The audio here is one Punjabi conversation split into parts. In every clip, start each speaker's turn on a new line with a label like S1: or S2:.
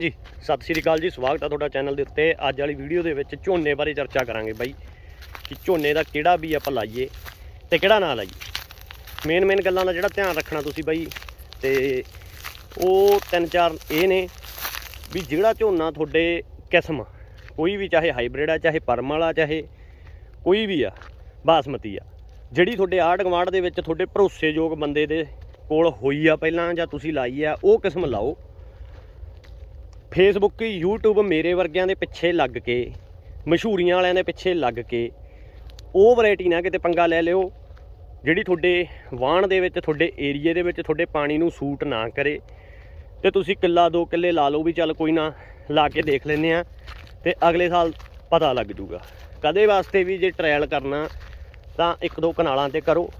S1: ਜੀ, ਸਤਿ ਸ਼੍ਰੀ ਅਕਾਲ ਜੀ, ਸਵਾਗਤ ਆ ਤੁਹਾਡਾ ਚੈਨਲ ਦੇ ਉੱਤੇ। ਅੱਜ ਵਾਲੀ ਵੀਡੀਓ ਦੇ ਵਿੱਚ ਝੋਨੇ ਬਾਰੇ ਚਰਚਾ ਕਰਾਂਗੇ ਬਾਈ, ਕਿ ਝੋਨੇ ਦਾ ਕਿਹੜਾ ਵੀ ਆਪਾਂ ਲਾਈਏ ਤੇ ਕਿਹੜਾ ਨਾ ਲਾਈਏ। ਮੇਨ ਮੇਨ ਗੱਲਾਂ ਦਾ ਜਿਹੜਾ ਧਿਆਨ ਰੱਖਣਾ ਤੁਸੀਂ ਬਾਈ, ਤੇ ਉਹ ਤਿੰਨ ਚਾਰ ਇਹ ਨੇ ਵੀ ਜਿਹੜਾ ਝੋਨਾ ਤੁਹਾਡੇ ਕਿਸਮ ਕੋਈ ਵੀ ਚਾਹੇ ਹਾਈਬ੍ਰਿਡ ਆ, ਚਾਹੇ ਪਰਮ ਵਾਲਾ, ਚਾਹੇ ਕੋਈ ਵੀ ਆ, ਬਾਸਮਤੀ ਆ, ਜਿਹੜੀ ਤੁਹਾਡੇ ਆੜ ਗਵਾਂਡ ਦੇ ਵਿੱਚ ਤੁਹਾਡੇ ਭਰੋਸੇਯੋਗ ਬੰਦੇ ਦੇ ਕੋਲ ਹੋਈ ਆ ਪਹਿਲਾਂ ਜਾਂ ਤੁਸੀਂ ਲਾਈ ਆ, ਉਹ ਕਿਸਮ ਲਾਓ। ਫੇਸਬੁੱਕ YouTube ਮੇਰੇ ਵਰਗਿਆਂ ਦੇ ਪਿੱਛੇ ਲੱਗ ਕੇ, ਮਸ਼ਹੂਰੀਆਂ ਵਾਲਿਆਂ ਦੇ ਪਿੱਛੇ ਲੱਗ ਕੇ, ਉਹ ਵੈਰਾਈਟੀ ਨਾ ਕਿਤੇ ਪੰਗਾ ਲੈ ਲਿਓ, ਜਿਹੜੀ ਤੁਹਾਡੇ ਵਾਣ ਦੇ ਵਿੱਚ, ਤੁਹਾਡੇ ਏਰੀਏ ਦੇ ਵਿੱਚ, ਤੁਹਾਡੇ ਪਾਣੀ ਨੂੰ ਸੂਟ ਨਾ ਕਰੇ। ਤੇ ਤੁਸੀਂ ਕਿੱਲਾ ਦੋ ਕਿੱਲੇ ਲਾ ਲਓ ਵੀ ਚੱਲ ਕੋਈ ਨਾ, ਲਾ ਕੇ ਦੇਖ ਲੈਨੇ ਆ ਤੇ ਅਗਲੇ ਸਾਲ ਪਤਾ ਲੱਗ ਜੂਗਾ। ਕਦੇ ਵਾਸਤੇ ਵੀ ਜੇ ਟ੍ਰਾਇਲ ਕਰਨਾ, ਤਾਂ ਇੱਕ ਦੋ ਕਨਾਲਾਂ ਤੇ ਕਰੋ,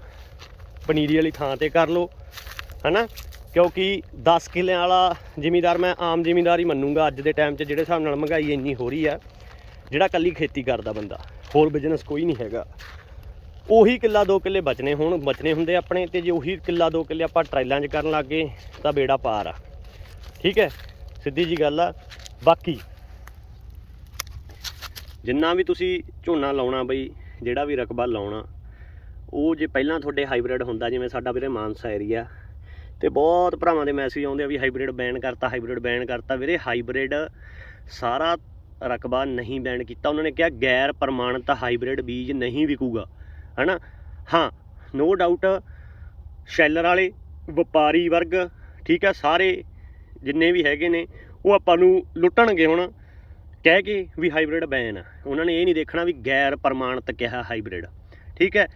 S1: ਪਨੀਰੀ ਵਾਲੀ ਥਾਂ ਤੇ ਕਰ ਲਓ, ਹਨਾ? ਕਿਉਂਕਿ 10 ਕਿੱਲਿਆਂ ਵਾਲਾ ਜ਼ਿਮੀਦਾਰ ਮੈਂ ਆਮ ਜ਼ਿਮੀਦਾਰ ਹੀ ਮੰਨੂਗਾ ਅੱਜ ਦੇ ਟਾਈਮ 'ਚ, ਜਿਹੜੇ ਹਿਸਾਬ ਨਾਲ ਮਹਿੰਗਾਈ ਇੰਨੀ ਹੋ ਰਹੀ ਆ ਜਿਹੜਾ ਕੱਲੀ ਖੇਤੀ ਕਰਦਾ ਬੰਦਾ, ਹੋਰ ਬਿਜ਼ਨਸ ਕੋਈ ਨਹੀਂ ਹੈਗਾ। ਉਹੀ ਕਿੱਲਾ ਦੋ ਕਿੱਲੇ ਬਚਨੇ ਹੁਣ ਬਚਨੇ ਹੁੰਦੇ ਆਪਣੇ, ਤੇ ਜੇ ਉਹੀ ਕਿੱਲਾ ਦੋ ਕਿੱਲੇ ਆਪਾਂ ਟਰਾਈਲਾਂ 'ਚ ਕਰਨ ਲੱਗੇ ਤਾਂ ਬੇੜਾ ਪਾਰ ਆ। ਠੀਕ ਹੈ? ਸਿੱਧੀ ਜੀ ਗੱਲ ਆ। ਬਾਕੀ ਜਿੰਨਾ ਵੀ ਤੁਸੀਂ ਝੋਨਾ ਲਾਉਣਾ ਬਈ, ਜਿਹੜਾ ਵੀ ਰਕਬਾ ਲਾਉਣਾ, ਉਹ ਜੇ ਪਹਿਲਾਂ ਤੁਹਾਡੇ ਹਾਈਬ੍ਰਿਡ ਹੁੰਦਾ, ਜਿਵੇਂ ਸਾਡਾ ਵੀਰੇ ਮਾਨਸਾ ਏਰੀਆ ਤੇ ਬਹੁਤ ਭਰਾਵਾਂ ਦੇ ਮੈਸੇਜ ਆਉਂਦੇ ਆ ਵੀ ਹਾਈਬ੍ਰਿਡ ਬੈਨ ਕਰਤਾ ਹਾਈਬ੍ਰਿਡ ਬੈਨ ਕਰਤਾ। ਵੀਰੇ ਹਾਈਬ੍ਰਿਡ ਸਾਰਾ ਰਕਬਾ ਨਹੀਂ ਬੈਨ ਕੀਤਾ। ਉਹਨਾਂ ਨੇ ਕਿਹਾ ਗੈਰ ਪ੍ਰਮਾਣਿਤ ਹਾਈਬ੍ਰਿਡ ਬੀਜ ਨਹੀਂ ਵਿਕੂਗਾ। ਹਨਾ? ਹਾਂ ਨੋ ਡਾਊਟ ਸ਼ੈਲਰ ਵਾਲੇ, ਵਪਾਰੀ ਵਰਗ, ਠੀਕ ਆ, ਸਾਰੇ ਜਿੰਨੇ ਵੀ ਹੈਗੇ ਨੇ, ਉਹ ਆਪਾਂ ਨੂੰ ਲੁੱਟਣਗੇ ਹੁਣ। ਕਹਿ ਕੇ ਵੀ ਹਾਈਬ੍ਰਿਡ ਬੈਨ ਆ ਉਹਨਾਂ ਨੇ ਇਹ ਨਹੀਂ ਦੇਖਣਾ ਵੀ ਗੈਰ ਪ੍ਰਮਾਣਿਤ ਕਿਹਾ ਹਾਈਬ੍ਰਿਡ ਠੀਕ ਹੈ?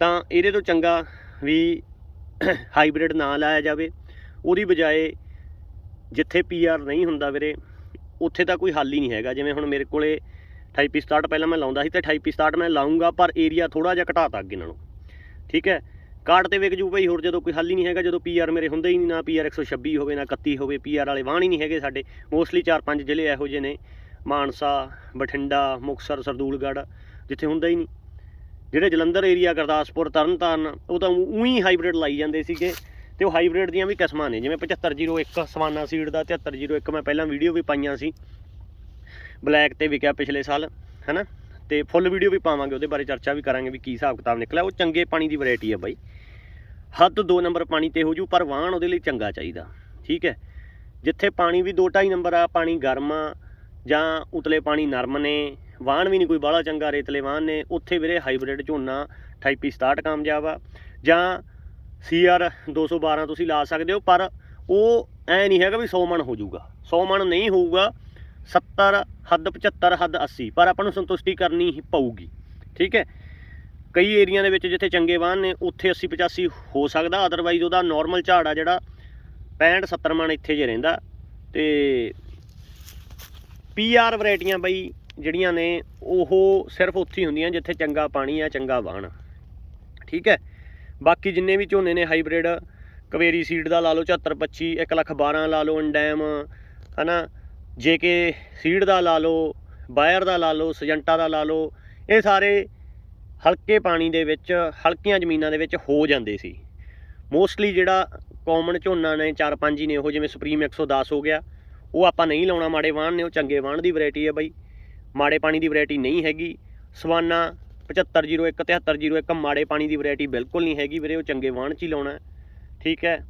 S1: ਤਾਂ ਇਹਦੇ ਤੋਂ ਚੰਗਾ ਵੀ ਹਾਈਬ੍ਰਿਡ ਨਾ ਲਾਇਆ ਜਾਵੇ। ਉਹਦੀ ਬਜਾਏ ਜਿੱਥੇ ਪੀਆਰ ਨਹੀਂ ਹੁੰਦਾ ਵੀਰੇ, ਉੱਥੇ ਤਾਂ ਕੋਈ ਹੱਲ ਹੀ ਨਹੀਂ ਹੈਗਾ। ਜਿਵੇਂ ਹੁਣ ਮੇਰੇ ਕੋਲੇ 28 67 ਪਹਿਲਾਂ ਮੈਂ ਲਾਉਂਦਾ ਸੀ ਤੇ 28 67 ਮੈਂ ਲਾਉਂਗਾ, ਪਰ ਏਰੀਆ ਥੋੜਾ ਜਿਹਾ ਘਟਾਤਾ ਅੱਗੇ ਨਾਲੋਂ। ਠੀਕ ਹੈ? ਕਾਰਡ ਤੇ ਵੇਖ ਜੂ ਭਾਈ ਹੋਰ ਜਦੋਂ ਕੋਈ ਹੱਲ ਹੀ ਨਹੀਂ ਹੈਗਾ, ਜਦੋਂ ਪੀਆਰ ਮੇਰੇ ਹੁੰਦੇ ਹੀ ਨਹੀਂ, ਨਾ ਪੀਆਰ 126 ਹੋਵੇ, ਨਾ 31 ਹੋਵੇ ਪੀਆਰ ਵਾਲੇ ਵਾਹਣ ਹੀ ਨਹੀਂ ਹੈਗੇ ਸਾਡੇ। ਮੋਸਟਲੀ 4-5 ਜ਼ਿਲ੍ਹੇ ਇਹੋ ਜਿਹੇ ਨੇ। ਮਾਨਸਾ, ਬਠਿੰਡਾ, ਮੁਕਤਸਰ, ਸਰਦੂਲਗੜ੍ਹ, ਜਿੱਥੇ ਹੁੰਦਾ ਹੀ ਨਹੀਂ। ਜਿਹੜੇ ਜਲੰਧਰ ਏਰੀਆ ਗੁਰਦਾਸਪੁਰ, ਤਰਨਤਾਰਨ, ਉਹ ਤਾਂ ਉਹੀ ਹਾਈਬ੍ਰਿਡ ਲਾਈ ਜਾਂਦੇ ਸੀਗੇ ਤੇ ਉਹ ਹਾਈਬ੍ਰਿਡ ਦੀਆਂ ਵੀ ਕਿਸਮਾਂ ਨੇ। ਜਿਵੇਂ 7501 ਸਵਾਨਾ ਸੀਡ ਦਾ 7301 ਮੈਂ ਪਹਿਲਾਂ ਵੀਡੀਓ ਵੀ ਪਾਈਆਂ ਸੀ ਬਲੈਕ ਤੇ ਵਿਕਿਆ ਪਿਛਲੇ ਸਾਲ, ਹੈਨਾ? ਤੇ ਫੁੱਲ ਵੀਡੀਓ ਵੀ ਪਾਵਾਂਗੇ, ਉਹਦੇ ਬਾਰੇ ਚਰਚਾ ਵੀ ਕਰਾਂਗੇ ਵੀ ਕੀ ਹਿਸਾਬ ਕਿਤਾਬ ਨਿਕਲਿਆ। ਉਹ ਚੰਗੇ ਪਾਣੀ ਦੀ ਵੈਰਾਈਟੀ ਆ ਬਾਈ। ਹੱਦ 2 ਨੰਬਰ ਪਾਣੀ ਤੇ ਹੋ ਜੂ, ਪਰ ਵਾਹਣ ਉਹਦੇ ਲਈ ਚੰਗਾ ਚਾਹੀਦਾ, ਠੀਕ ਹੈ? ਜਿੱਥੇ ਪਾਣੀ ਵੀ 2.5 ਨੰਬਰ ਆ, ਪਾਣੀ ਗਰਮ ਆ, ਜਾਂ ਉਤਲੇ ਪਾਣੀ ਨਰਮ ਨੇ ਵਾਹਣ ਵੀ ਨਹੀਂ, ਕੋਈ ਬਾਹਲਾ ਚੰਗਾ ਰੇਤਲੇ ਵਾਹਣ ਨੇ, ਉੱਥੇ ਵੀਰੇ ਹਾਈਬ੍ਰਿਡ ਝੋਨਾ 28 67 e ਕਾਮਯਾਬ ਆ। ਜਾਂ ਸੀਆਰ 212 ਤੁਸੀਂ ਲਾ ਸਕਦੇ ਹੋ, ਪਰ ਉਹ ਐ ਨਹੀਂ ਹੈਗਾ ਵੀ 100 ਮਣ ਹੋ ਜਾਊਗਾ। 100 ਮਣ ਨਹੀਂ ਹੋਊਗਾ 70 ਹੱਦ 75 ਹੱਦ 80 ਪਰ ਆਪਾਂ ਨੂੰ ਸੰਤੁਸ਼ਟੀ ਕਰਨੀ ਹੀ ਪਊਗੀ। ਠੀਕ ਹੈ? ਕਈ ਏਰੀਆ ਦੇ ਵਿੱਚ ਜਿੱਥੇ ਚੰਗੇ ਵਾਹਨ ਨੇ, ਉੱਥੇ 80 85 ਹੋ ਸਕਦਾ ਅਦਰਵਾਈਜ਼ ਉਹਦਾ ਨਾਰਮਲ ਝਾੜ ਆ ਜਿਹੜਾ 65 70 ਮਣ ਇੱਥੇ ਜੇ ਰਹਿੰਦਾ। ਤੇ ਪੀਆਰ ਵੈਰਾਈਟੀਆਂ ਬਈ ਜਿਹੜੀਆਂ ਨੇ, ਉਹ ਸਿਰਫ ਉੱਥੇ ਹੀ ਹੁੰਦੀਆਂ ਜਿੱਥੇ ਚੰਗਾ ਪਾਣੀ ਆ, ਚੰਗਾ ਵਾਹਣ ਠੀਕ ਹੈ? ਬਾਕੀ ਜਿੰਨੇ ਵੀ ਝੋਨੇ ਨੇ ਹਾਈਬ੍ਰਿਡ, ਕਵੇਰੀ ਸੀਡ ਦਾ ਲਾ ਲਓ 7425 1 ਲੱਖ 12 ਲਾ ਲਓ ਅੰਡੈਮ ਹਨਾ? ਜੇਕੇ ਸੀਡ ਦਾ ਲਾ ਲਓ, ਬਾਇਰ ਦਾ ਲਾ ਲਓ, ਸਜੰਟਾ ਦਾ ਲਾ ਲਓ, ਇਹ ਸਾਰੇ ਹਲਕੇ ਪਾਣੀ ਦੇ ਵਿੱਚ, ਹਲਕੀਆਂ ਜ਼ਮੀਨਾਂ ਦੇ ਵਿੱਚ ਹੋ ਜਾਂਦੇ ਸੀ। ਮੋਸਟਲੀ ਜਿਹੜਾ ਕਾਮਨ ਝੋਨਾ ਨੇ 4-5 ਹੀ ਨੇ, ਉਹ ਜਿਵੇਂ ਸੁਪਰੀਮ 110 ਹੋ ਗਿਆ, ਉਹ ਆਪਾਂ ਨਹੀਂ ਲਾਉਣਾ, ਮਾੜੇ ਵਾਹਣ ਨੇ, ਉਹ ਚੰਗੇ ਵਾਹਣ ਦੀ ਵੈਰਾਈਟੀ ਹੈ ਬਾਈ। ਮਾੜੇ ਪਾਣੀ ਦੀ ਵੈਰਾਈਟੀ ਨਹੀਂ ਹੈਗੀ। ਸਵਾਨਾ 7501 7301 ਮਾੜੇ ਪਾਣੀ ਦੀ ਵੈਰਾਈਟੀ ਬਿਲਕੁਲ ਨਹੀਂ ਹੈਗੀ ਵੀਰੇ, ਉਹ ਚੰਗੇ ਵਾਹਣ 'ਚ ਹੀ ਲਾਉਣਾ। ਹੈ। ਠੀਕ ਹੈ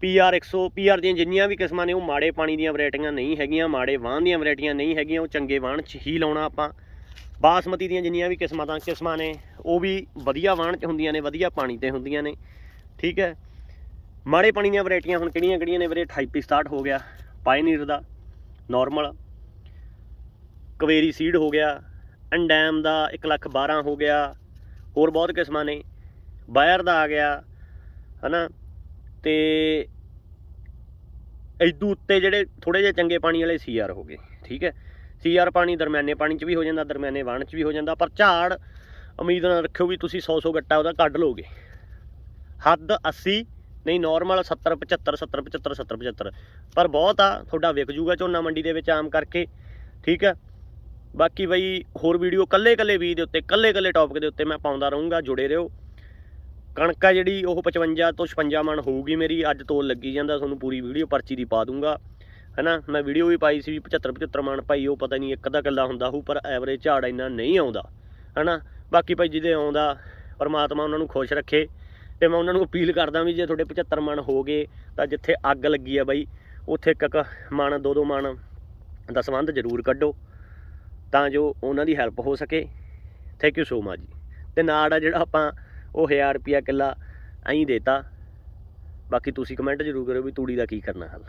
S1: ਪੀਆਰ 100 ਪੀਆਰ ਦੀਆਂ ਜਿੰਨੀਆਂ ਵੀ ਕਿਸਮਾਂ ਨੇ, ਉਹ ਮਾੜੇ ਪਾਣੀ ਦੀਆਂ ਵੈਰਾਈਟੀਆਂ ਨਹੀਂ ਹੈਗੀਆਂ, ਮਾੜੇ ਵਾਹਣ ਦੀਆਂ ਵੈਰਾਈਟੀਆਂ ਨਹੀਂ ਹੈਗੀਆਂ, ਉਹ ਚੰਗੇ ਵਾਹਣ 'ਚ ਹੀ ਲਾਉਣਾ ਆਪਾਂ। ਬਾਸਮਤੀ ਦੀਆਂ ਜਿੰਨੀਆਂ ਵੀ ਕਿਸਮਾਂ ਤਾਂ ਕਿਸਮਾਂ ਨੇ, ਉਹ ਵੀ ਵਧੀਆ ਵਾਹਣ 'ਚ ਹੁੰਦੀਆਂ ਨੇ, ਵਧੀਆ ਪਾਣੀ ਤੇ ਹੁੰਦੀਆਂ ਨੇ। ਠੀਕ ਹੈ। ਮਾੜੇ ਪਾਣੀ ਦੀਆਂ ਵੈਰਾਈਟੀਆਂ ਹੁਣ ਕਿਹੜੀਆਂ ਕਿਹੜੀਆਂ ਨੇ ਵੀਰੇ? 28 ਸਟਾਰਟ ਹੋ ਗਿਆ। ਪਾਇਨੀਅਰ ਦਾ। ਨਾਰਮਲ ਕਵੇਰੀ ਸੀਡ ਹੋ ਗਿਆ ਅੰਡੈਮ ਦਾ 1 ਲੱਖ 12 ਹੋ ਗਿਆ, ਹੋਰ ਬਹੁਤ ਕਿਸਮਾਂ ਨੇ, ਬਾਇਰ ਦਾ ਆ ਗਿਆ, ਹਨਾ? ਤੇ ਇਦੂ ਉੱਤੇ ਜਿਹੜੇ ਥੋੜੇ ਜਿਹੇ ਚੰਗੇ ਪਾਣੀ ਵਾਲੇ ਸੀਆਰ ਹੋ ਗਏ, ਠੀਕ ਹੈ? ਸੀਆਰ ਪਾਣੀ ਦਰਮਿਆਨੇ ਪਾਣੀ 'ਚ ਵੀ ਹੋ ਜਾਂਦਾ, ਦਰਮਿਆਨੇ ਵਾਣ 'ਚ ਵੀ ਹੋ ਜਾਂਦਾ, ਪਰ ਝਾੜ ਉਮੀਦ ਨਾਲ ਰੱਖਿਓ ਵੀ ਤੁਸੀਂ 100 100 ਗੱਟਾ ਉਹਦਾ ਕੱਢ ਲੋਗੇ ਹੱਦ 80 ਨਹੀਂ ਨਾਰਮਲ 70 75 70 75 70 75 ਪਰ ਬਹੁਤ ਆ, ਤੁਹਾਡਾ ਵਿਕ ਜੂਗਾ ਝੋਨਾ ਮੰਡੀ ਦੇ ਵਿੱਚ ਆਮ ਕਰਕੇ, ਠੀਕ ਹੈ? ਬਾਕੀ ਬਈ ਹੋਰ ਵੀਡੀਓ ਕੱਲੇ ਕੱਲੇ ਵੀ ਦੇ ਉੱਤੇ, ਕੱਲੇ ਕੱਲੇ ਟੌਪਿਕ ਦੇ ਉੱਤੇ ਮੈਂ ਪਾਉਂਦਾ ਰਹੂੰਗਾ, ਜੁੜੇ ਰਹੋ। ਕਣਕ ਆ ਜਿਹੜੀ, ਉਹ 55 ਤੋਂ 56 ਮਣ ਹੋਊਗੀ ਮੇਰੀ, ਅੱਜ ਤੋਲ ਲੱਗੀ ਜਾਂਦਾ, ਤੁਹਾਨੂੰ ਪੂਰੀ ਵੀਡੀਓ ਪਰਚੀ ਦੀ ਪਾ ਦੂੰਗਾ। ਹਨਾ, ਮੈਂ ਵੀਡੀਓ ਵੀ ਪਾਈ ਸੀ ਵੀ 75 75 ਮਣ, ਭਾਈ ਉਹ ਪਤਾ ਨਹੀਂ ਇੱਕ ਅੱਧਾ ਕਿੱਲਾ ਹੁੰਦਾ ਹੋਊ, ਪਰ ਐਵਰੇਜ ਝਾੜ ਇੰਨਾ ਨਹੀਂ ਆਉਂਦਾ। ਹਨਾ, ਬਾਕੀ ਭਾਈ ਜਿਹਦੇ ਆਉਂਦਾ, ਪਰਮਾਤਮਾ ਉਹਨਾਂ ਨੂੰ ਖੁਸ਼ ਰੱਖੇ। ਤੇ ਮੈਂ ਉਹਨਾਂ ਨੂੰ ਅਪੀਲ ਕਰਦਾ ਵੀ ਜੇ ਤੁਹਾਡੇ 75 ਮਣ ਹੋ ਗਏ, ਤਾਂ ਜਿੱਥੇ ਅੱਗ ਲੱਗੀ ਆ ਬਾਈ, ਉੱਥੇ ਇੱਕ ਇੱਕ ਮਣ ਦੋ ਦੋ ਮਣ ਦਾ ਸੰਬੰਧ ਜ਼ਰੂਰ ਕੱਢੋ। ਤਾਂ ਜੋ ਉਹਨਾਂ ਦੀ ਹੈਲਪ ਹੋ ਸਕੇ। ਥੈਂਕ ਯੂ ਸੋ ਮਚ ਜੀ। ਤੇ ਨਾੜ ਆ ਜਿਹੜਾ ਆਪਾਂ ਉਹ 1000 ਰੁਪਿਆ ਕਿੱਲਾ ਐਂ ਦੇਤਾ। ਬਾਕੀ ਤੁਸੀਂ ਕਮੈਂਟ ਜ਼ਰੂਰ ਕਰਿਓ ਵੀ ਤੂੜੀ ਦਾ ਕੀ ਕਰਨਾ ਹੱਲ।